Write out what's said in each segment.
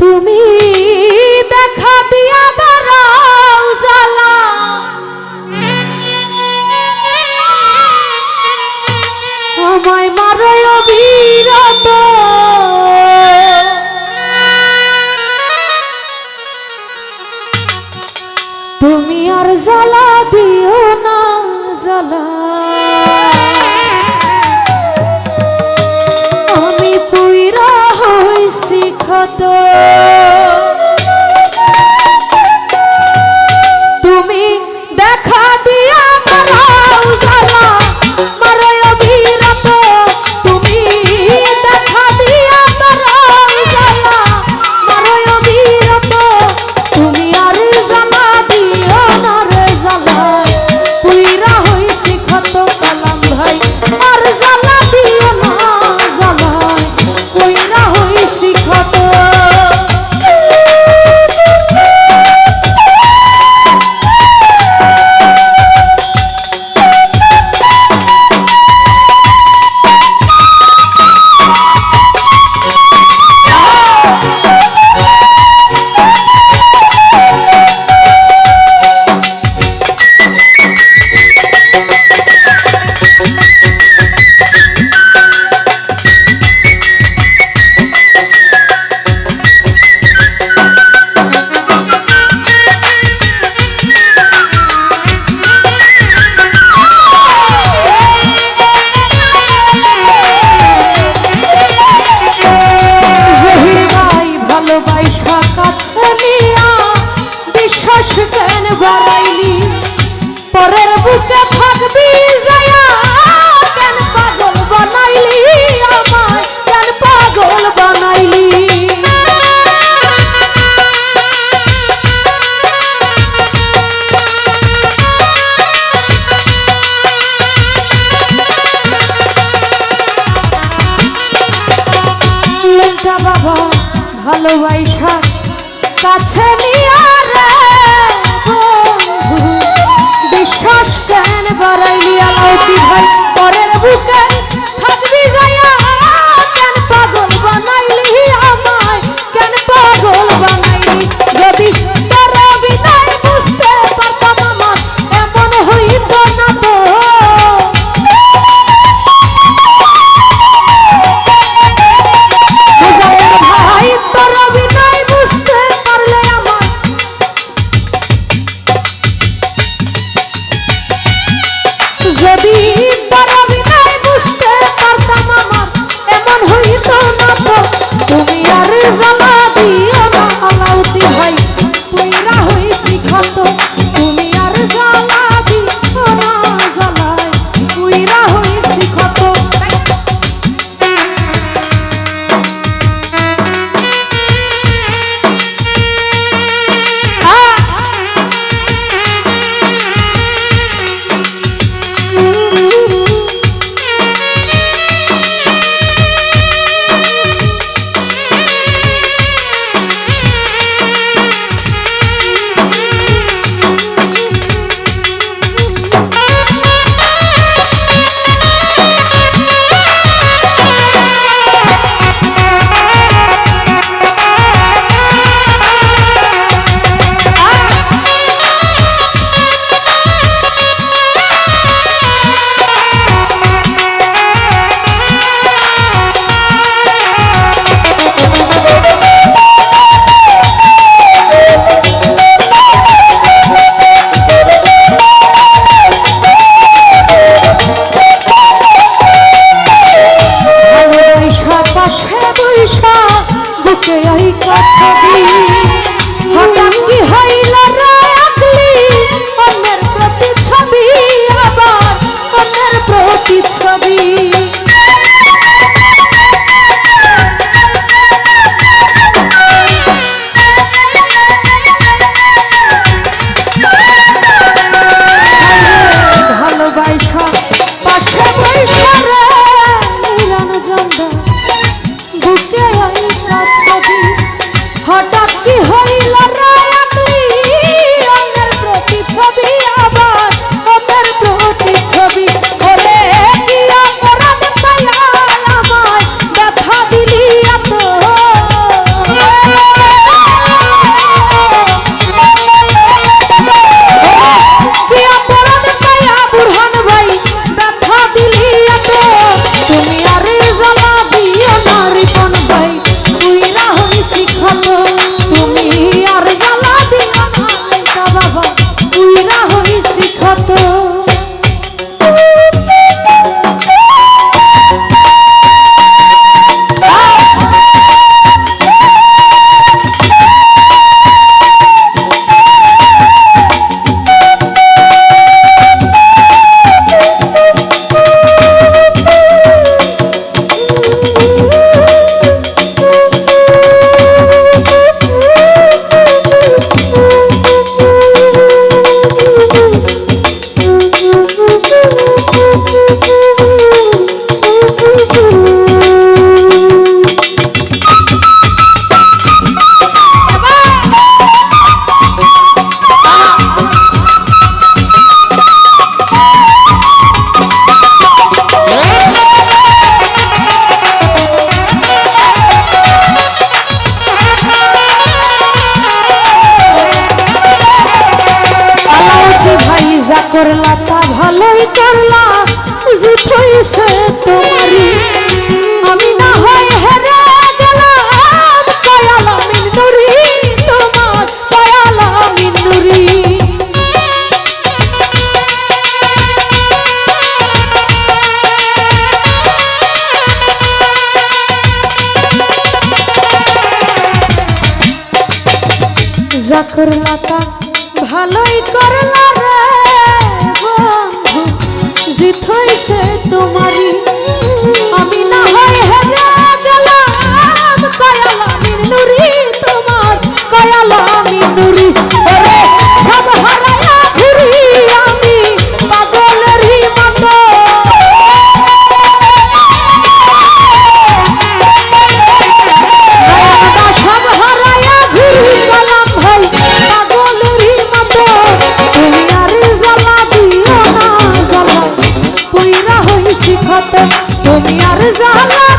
তুমি Santo. ভালোবাসা কাছে নিয়া রে বন্ধু। বিশ্বাস কেন বাড়াইয়া ভাই? চাকর লতা ভালোই করলা রে বন্ধু। জিথই হতো তুমি আর জানা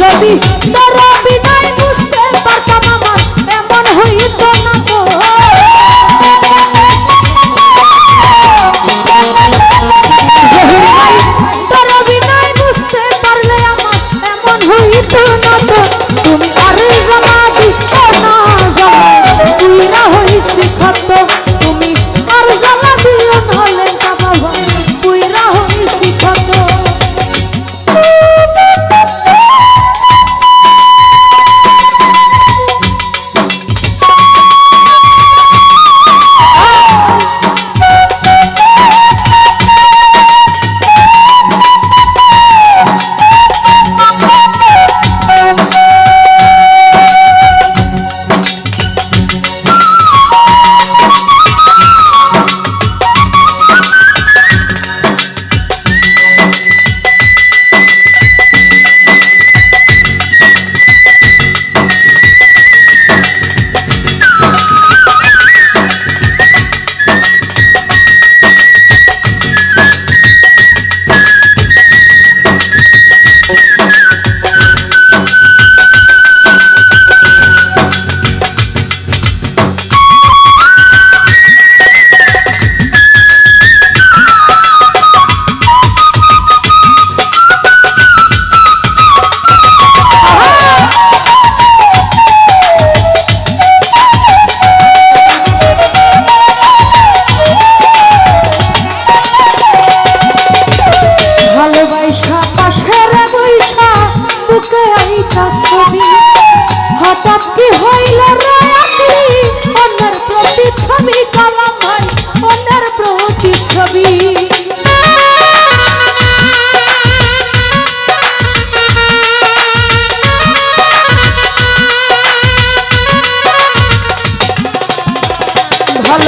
ছবি তোর অভিনয় বুঝতে পারতাম আমার, এমন হইত না তো। তোর অভিনয় বুঝতে পারলে আমার, এমন হইত না তো। তুমি আরে জামাদি না জামা তুই না হইছি খাতো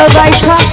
ভালোবাসা